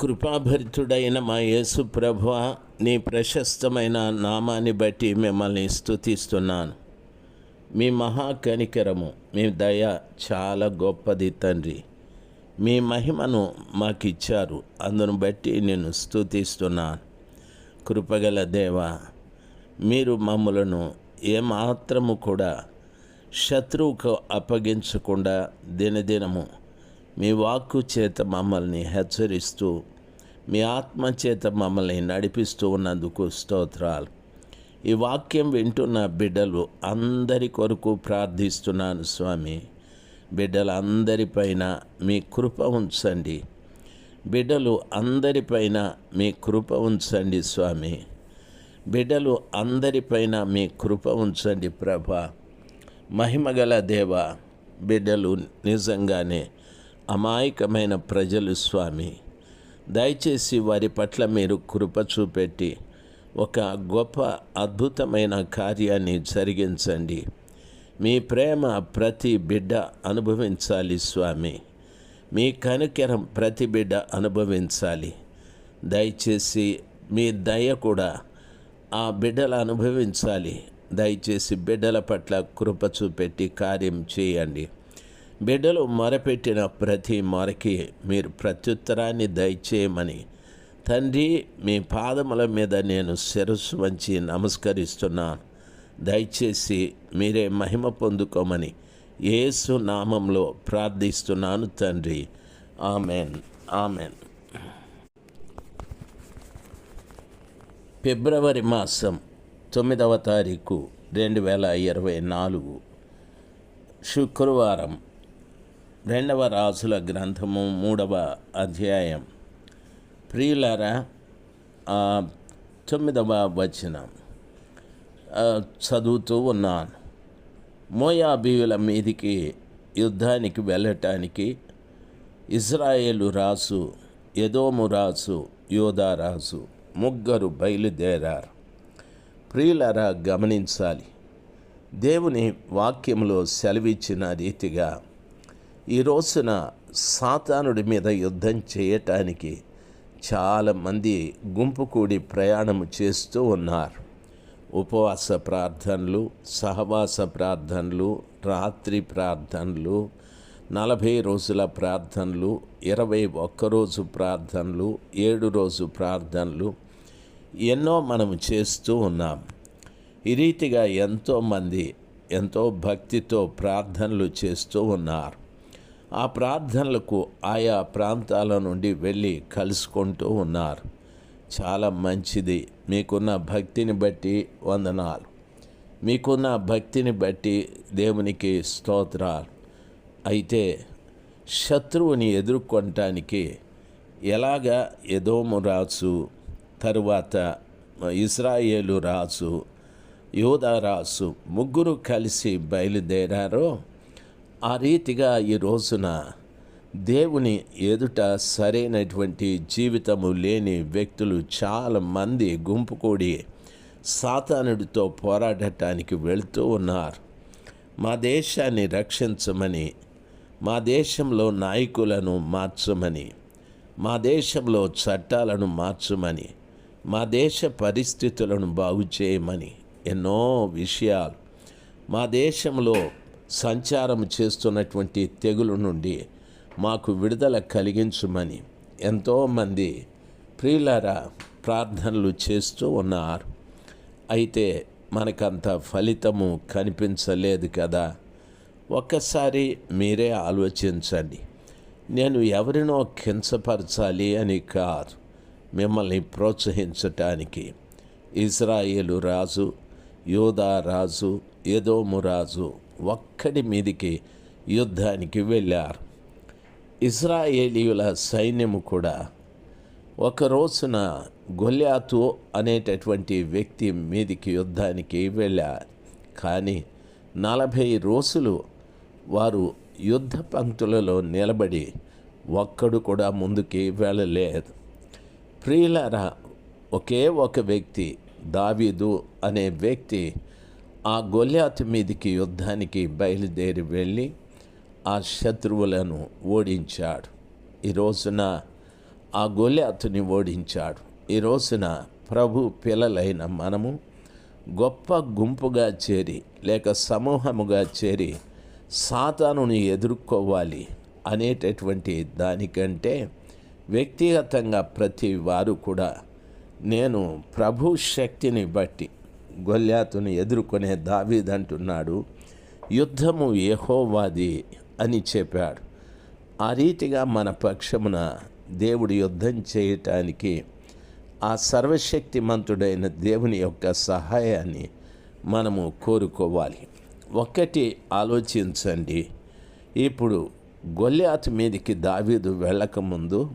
కృపాభరితుడైన మా యేసు ప్రభువ నీ ప్రశస్తమైన నామాన్ని బట్టి మిమ్మల్ని స్థుతిస్తున్నాను మీ మహాకనికరము మీ దయ చాలా గొప్పది తండ్రి. మీ మహిమను మాకు ఇచ్చారు అందును బట్టి నేను స్థుతిస్తున్నాను కృపగల దేవ మీరు మమ్మలను ఏమాత్రము కూడా శత్రువుకు అప్పగించకుండా దినదినము మీ వాక్కు చేత మమ్మల్ని హెచ్చరిస్తూ మీ ఆత్మ చేత మమ్మల్ని నడిపిస్తూ ఉన్నందుకు స్తోత్రాలు. ఈ వాక్యం వింటున్న బిడ్డలు అందరి కొరకు ప్రార్థిస్తున్నాను స్వామి. బిడ్డలందరిపైన మీ కృప ఉంచండి. బిడ్డలు అందరిపైన మీ కృప ఉంచండి స్వామి. బిడ్డలు అందరిపైన మీ కృప ఉంచండి ప్రభా. మహిమగల దేవ బిడ్డలు నిజంగానే అమాయకమైన ప్రజలు స్వామి. దయచేసి వారి పట్ల మీరు కృప చూపెట్టి ఒక గొప్ప అద్భుతమైన కార్యాన్ని జరిగించండి. మీ ప్రేమ ప్రతి బిడ్డ అనుభవించాలి స్వామి. మీ కనికరం ప్రతి బిడ్డ అనుభవించాలి. దయచేసి మీ దయ కూడా ఆ బిడ్డలు అనుభవించాలి. దయచేసి బిడ్డల పట్ల కృప చూపెట్టి కార్యం చేయండి. బిడ్డలు మొరపెట్టిన ప్రతి మొరకి మీరు ప్రత్యుత్తరాన్ని దయచేయమని. తండ్రి మీ పాదముల మీద నేను శిరస్సు వంచి నమస్కరిస్తున్నాను దయచేసి మీరే మహిమ పొందుకోమని యేసు నామంలో ప్రార్థిస్తున్నాను తండ్రి. ఆమెన్. ఆమెన్. ఫిబ్రవరి మాసం తొమ్మిదవ తారీఖు రెండు వేల ఇరవై నాలుగు. శుక్రవారం. రెండవ రాజుల గ్రంథము మూడవ అధ్యాయం. ప్రియులారా తొమ్మిదవ వచనం. చదువుతూ ఉన్నాను. మోయాబీయుల మీదికి యుద్ధానికి వెళ్ళటానికి ఇజ్రాయేలు రాసు ఎదోము రాసు యోధా రాసు ముగ్గురు బయలుదేరారు. ప్రియులరా గమనించాలి. దేవుని వాక్యంలో సెలవిచ్చిన రీతిగా ఈ రోజున సాతానుడి మీద యుద్ధం చేయటానికి చాలామంది గుంపు కూడి ప్రయాణం చేస్తూ ఉన్నారు. ఉపవాస ప్రార్థనలు సహవాస ప్రార్థనలు రాత్రి ప్రార్థనలు నలభై రోజుల ప్రార్థనలు ఇరవై ఒక్కరోజు ప్రార్థనలు ఏడు రోజు ప్రార్థనలు ఎన్నో మనం చేస్తూ ఉన్నాం. ఈ రీతిగా ఎంతోమంది ఎంతో భక్తితో ప్రార్థనలు చేస్తూ ఉన్నారు. ఆ ప్రార్థనలకు ఆయా ప్రాంతాల నుండి వెళ్ళి కలుసుకుంటూ ఉన్నారు. చాలా మంచిది. మీకున్న భక్తిని బట్టి వందనాలు. మీకున్న భక్తిని బట్టి దేవునికి స్తోత్రాలు. అయితే శత్రువుని ఎదుర్కొనటానికి ఎలాగ ఎదోము రాజు తరువాత ఇస్రాయేలు రాజు యోధా రాజు ముగ్గురు కలిసి బయలుదేరారో ఆ రీతిగా ఈ రోజున దేవుని ఎదుట సరైనటువంటి జీవితము లేని వ్యక్తులు చాలా మంది గుంపు కూడి సాతానుడితో పోరాడటానికి వెళుతూ ఉన్నారు. మా దేశాన్ని రక్షించమని మా దేశంలో నాయకులను మార్చమని మా దేశంలో చట్టాలను మార్చమని మా దేశ పరిస్థితులను బాగు చేయమని ఎన్నో విషయాలు మా దేశంలో సంచారం చేస్తున్నటువంటి తెగులు నుండి మాకు విడుదల కలిగించమని ఎంతోమంది ప్రియులారా ప్రార్థనలు చేస్తూ ఉన్నారు. అయితే మనకంత ఫలితము కనిపించలేదు కదా. ఒక్కసారి మీరే ఆలోచించండి. నేను ఎవరినో కించపరచాలి అని కాదు. మిమ్మల్ని ప్రోత్సహించటానికి ఇజ్రాయేలు రాజు యోధా రాజు ఎదోము రాజు ఒక్కడి మీదికి యుద్ధానికి వెళ్ళారు. ఇజ్రాయేలీయుల సైన్యము కూడా ఒక రోజున గొల్యాతు అనేటటువంటి వ్యక్తి మీదికి యుద్ధానికి వెళ్ళారు. కానీ నలభై రోజులు వారు యుద్ధ పంక్తులలో నిలబడి ఒక్కడు కూడా ముందుకి వెళ్ళలేదు. ప్రియులరా ఒకే ఒక వ్యక్తి దావీదు అనే వ్యక్తి ఆ గొల్యాతు మీదికి యుద్ధానికి బయలుదేరి వెళ్ళి ఆ శత్రువులను ఓడించాడు. ఈ రోజున ఆ గొల్లాతుని ఓడించాడు. ఈ రోజున ప్రభు పిల్లలైన మనము గొప్ప గుంపుగా చేరి లేక సమూహముగా చేరి సాతానుని ఎదుర్కోవాలి అనేటటువంటి దానికంటే వ్యక్తిగతంగా ప్రతి వారు కూడా నేను ప్రభు శక్తిని బట్టి గొల్లాతుని ఎదుర్కొనే దావీదంటున్నాడు యుద్ధము యహోవాది అని చెప్పాడు. ఆ రీతిగా మన పక్షమున దేవుడు యుద్ధం చేయటానికి ఆ సర్వశక్తిమంతుడైన దేవుని యొక్క సహాయాన్ని మనము కోరుకోవాలి. ఒక్కటి ఆలోచించండి. ఇప్పుడు గొల్లాత్ మీదికి దావీదు వెళ్ళకముందు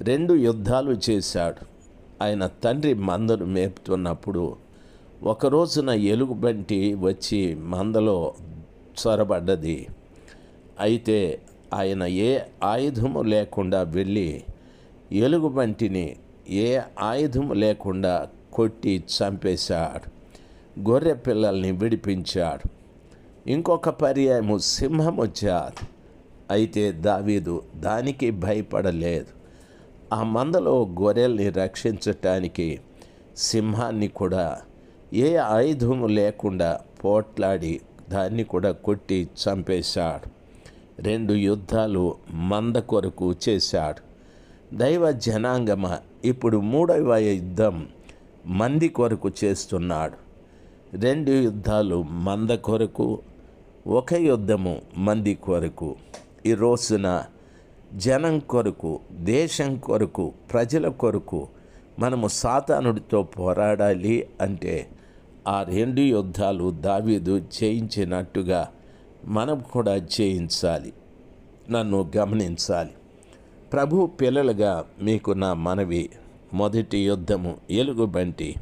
రెండు యుద్ధాలు చేశాడు. ఆయన తండ్రి మందను మేపుతున్నప్పుడు ఒకరోజున ఎలుగుబంటి వచ్చి మందలో చొరబడ్డది. అయితే ఆయన ఏ ఆయుధము లేకుండా వెళ్ళి ఎలుగుబంటిని ఏ ఆయుధము లేకుండా కొట్టి చంపేశాడు. గొర్రె పిల్లల్ని విడిపించాడు. ఇంకొక పర్యాయము సింహం వచ్చాడు అయితే దావీదు దానికి భయపడలేదు. ఆ మందలో గొర్రెల్ని రక్షించటానికి సింహాన్ని కూడా ఏ ఆయుధము లేకుండా పోట్లాడి దాన్ని కూడా కొట్టి చంపేశాడు. రెండు యుద్ధాలు మంద కొరకు చేశాడు. దైవ జనాంగమ ఇప్పుడు మూడవ యుద్ధం మంది కొరకు చేస్తున్నాడు. రెండు యుద్ధాలు మంద కొరకు ఒక యుద్ధము మంది కొరకు. ఈ రోజున జనం కొరకు దేశం కొరకు ప్రజల కొరకు మనము సాతానుడితో పోరాడాలి అంటే ఆ రెండు యుద్ధాలు దావీదు చేయించినట్టుగా మనం కూడా చేయించాలి నన్ను గమనించాలి. ప్రభు పిల్లలుగా మీకు నా మనవి. మొదటి యుద్ధము ఎలుగుబంటి.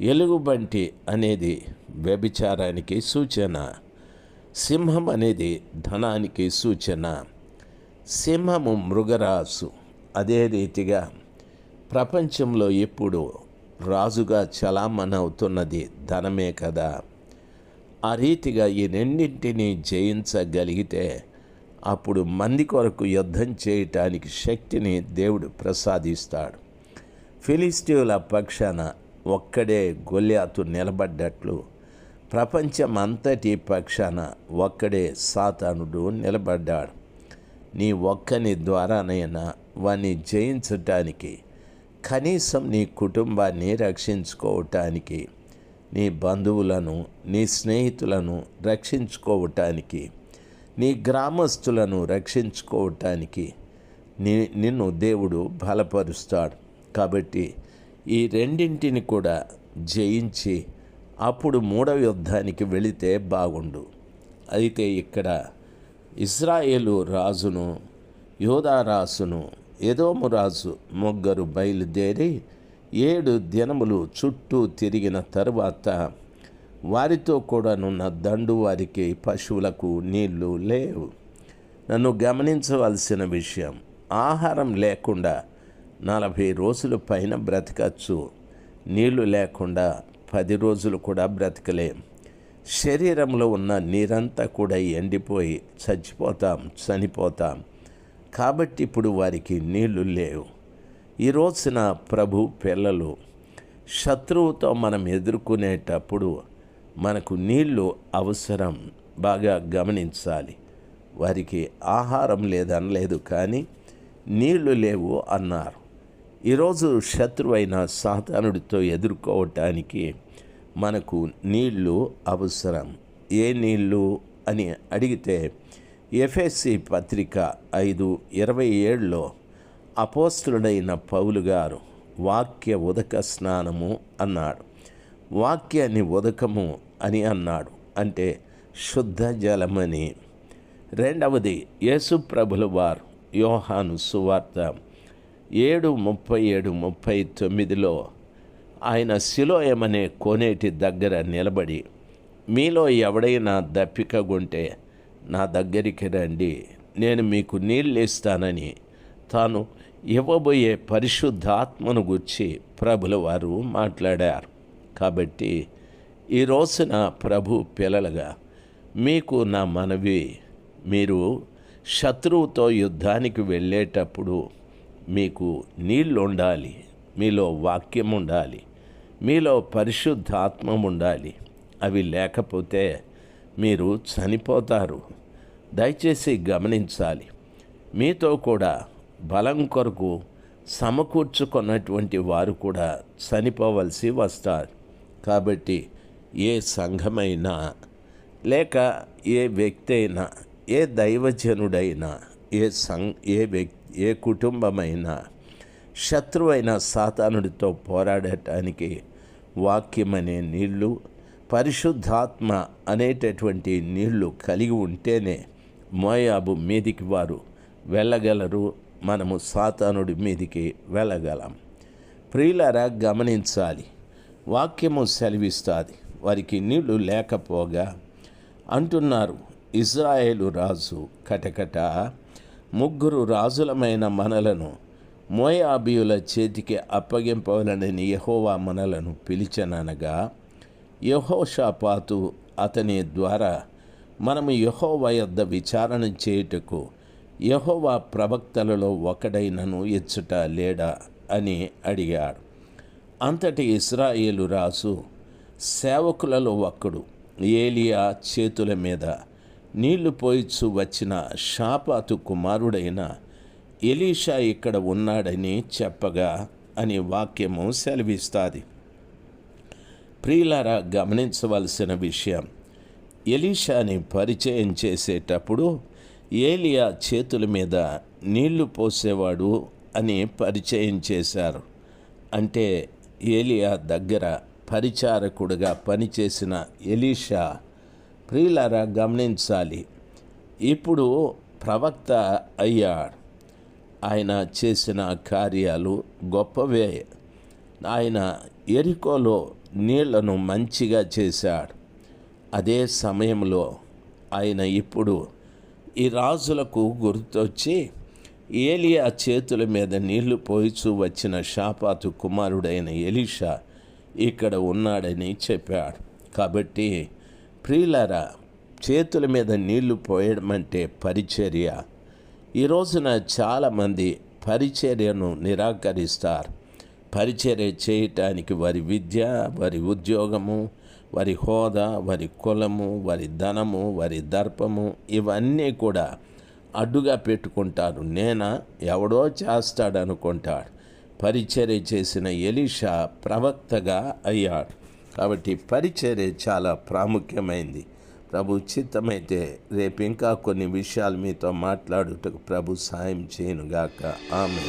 ఎలుగుబంటి అనేది వ్యభిచారానికి సూచన. సింహం అనేది ధనానికి సూచన. సింహము మృగరాసు అదే రీతిగా ప్రపంచంలో ఇప్పుడు రాజుగా చలామణవుతున్నది ధనమే కదా. ఆ రీతిగా ఈ రెండింటిని జయించగలిగితే అప్పుడు మంది కొరకు యుద్ధం చేయటానికి శక్తిని దేవుడు ప్రసాదిస్తాడు. ఫిలిస్టీవుల పక్షాన ఒక్కడే గొల్యాతు నిలబడ్డట్లు ప్రపంచమంతటి పక్షాన ఒక్కడే సాతానుడు నిలబడ్డాడు. నీ ఒక్కని ద్వారానైనా వాణ్ణి జయించటానికి కనీసం నీ కుటుంబాన్ని రక్షించుకోవటానికి నీ బంధువులను నీ స్నేహితులను రక్షించుకోవటానికి నీ గ్రామస్తులను రక్షించుకోవటానికి నీ నిన్ను దేవుడు బలపరుస్తాడు. కాబట్టి ఈ రెండింటిని కూడా జయించి అప్పుడు మూడవ యుద్ధానికి వెళితే బాగుండు. అయితే ఇక్కడ ఇస్రాయేలు రాజును యోధా రాజును ఎదోమురాజు ముగ్గురు బయలుదేరి ఏడు దినములు చుట్టూ తిరిగిన తరువాత వారితో కూడానున్న దండు వారికి పశువులకు నీళ్ళు లేవు. నన్ను గమనించవలసిన విషయం ఆహారం లేకుండా నలభై రోజుల పైన బ్రతకచ్చు. నీళ్ళు లేకుండా పది రోజులు కూడా బ్రతకలేం. శరీరంలో ఉన్న నీరంతా కూడా ఎండిపోయి చచ్చిపోతాం చనిపోతాం. కాబట్టి ఇప్పుడు వారికి నీళ్ళు లేవు. ఈ రోజున ప్రభు పిల్లలు శత్రువుతో మనం ఎదుర్కొనేటప్పుడు మనకు నీళ్ళు అవసరం. బాగా గమనించాలి. వారికి ఆహారం లేదనలేదు కానీ నీళ్ళు లేవు అన్నారు. ఈరోజు శత్రువైన సాతానుడితో ఎదుర్కోవటానికి మనకు నీళ్ళు అవసరం. ఏ నీళ్ళు అని అడిగితే ఎఫ్ఎస్సి పత్రిక ఐదు ఇరవై ఏడులో అపోస్తుడైన పౌలు గారు వాక్య ఉదక స్నానము అన్నాడు. వాక్యాన్ని ఉదకము అని అన్నాడు. అంటే శుద్ధ జలమని. రెండవది యేసు ప్రభుల వారు యోహాను సువార్త ఏడు ముప్పై ఏడు ముప్పై తొమ్మిదిలో ఆయన శిలోయమనే కోనేటి దగ్గర నిలబడి మీలో ఎవడైనా దప్పికగుంటే నా దగ్గరికి రండి. నేను మీకు నీళ్ళు ఇస్తానని. తాను ఇవ్వబోయే పరిశుద్ధాత్మను గుర్చి ప్రభుల వారు మాట్లాడారు. కాబట్టి ఈ రోజున ప్రభు పిల్లలుగా మీకు నా మనవి మీరు శత్రువుతో యుద్ధానికి వెళ్ళేటప్పుడు మీకు నీళ్ళు ఉండాలి మీలో వాక్యం ఉండాలి మీలో పరిశుద్ధాత్మం ఉండాలి అవి లేకపోతే మీరు చనిపోతారు. దయచేసి గమనించాలి. మీతో కూడా బలం కొరకు సమకూర్చుకున్నటువంటి వారు కూడా చనిపోవలసి వస్తారు. కాబట్టి ఏ సంఘమైనా లేక ఏ వ్యక్తి అయినా ఏ దైవజనుడైనా ఏ సంఘ ఏ వ్యక్తి ఏ కుటుంబమైనా శత్రువైన సాతానుడితో పోరాడటానికి వాక్యం అనే పరిశుద్ధాత్మ అనేటటువంటి నీళ్ళు కలిగి ఉంటేనే మోయాబు మీదికి వారు వెళ్ళగలరు. మనము సాతానుడి మీదికి వెళ్ళగలం. ప్రియులరా గమనించాలి. వాక్యము సెలవిస్తుంది. వారికి నీళ్ళు లేకపోగా అంటున్నారు ఇజ్రాయేలు రాజు కటకట. ముగ్గురు రాజులమైన మనలను మోయాబియుల చేతికి అప్పగింపవలనని యహోవా మనలను పిలిచననగా యహోషాపాతు అతని ద్వారా మనము యహోవా యొద్ద విచారణ చేయుటకు యహోవా ప్రవక్తలలో ఒకడైనను ఎచ్చుట లేడా అని అడిగాడు. అంతటి ఇస్రాయేలు రాజు సేవకులలో ఒక్కడు. ఏలియా చేతుల మీద నీళ్ళు పోయిచ్చు వచ్చిన షాపాతు కుమారుడైన ఎలీషా ఇక్కడ ఉన్నాడని చెప్పగా అని వాక్యము సెలవిస్తుంది. ప్రియులారా గమనించవలసిన విషయం. ఎలీషాని పరిచయం చేసేటప్పుడు ఏలియా చేతుల మీద నీళ్ళు పోసేవాడు అని పరిచయం చేశారు. అంటే ఏలియా దగ్గర పరిచారకుడుగా పనిచేసిన ఎలీషా ప్రియులారా గమనించాలి. ఇప్పుడు ప్రవక్త అయ్యాడు. ఆయన చేసిన కార్యాలు గొప్పవే. ఆయన ఎరికోలో నీళ్ళను మంచిగా చేశాడు. అదే సమయంలో ఆయన ఇప్పుడు ఈ రాజులకు గుర్తొచ్చి ఏలియా చేతుల మీద నీళ్ళు పోయిచూ వచ్చిన షాపాతు కుమారుడైన ఎలీషా ఇక్కడ ఉన్నాడని చెప్పాడు. కాబట్టి ప్రియులరా చేతుల మీద నీళ్ళు పోయడం అంటే పరిచర్య. ఈ రోజున చాలామంది పరిచర్యను నిరాకరిస్తారు. పరిచర్య చేయటానికి వారి విద్య వారి ఉద్యోగము వారి హోదా వారి కులము వారి ధనము వారి దర్పము ఇవన్నీ కూడా అడ్డుగా పెట్టుకుంటారు. నేనా ఎవడో చేస్తాడనుకుంటాడు పరిచర్య చేసిన ఎలీషా ప్రవక్తగా అయ్యాడు. కాబట్టి పరిచర్య చాలా ప్రాముఖ్యమైంది. ప్రభు చిత్తమైతే రేపు ఇంకా కొన్ని విషయాలు మీతో మాట్లాడుటకు ప్రభు సాయం చేయనుగాక. ఆమె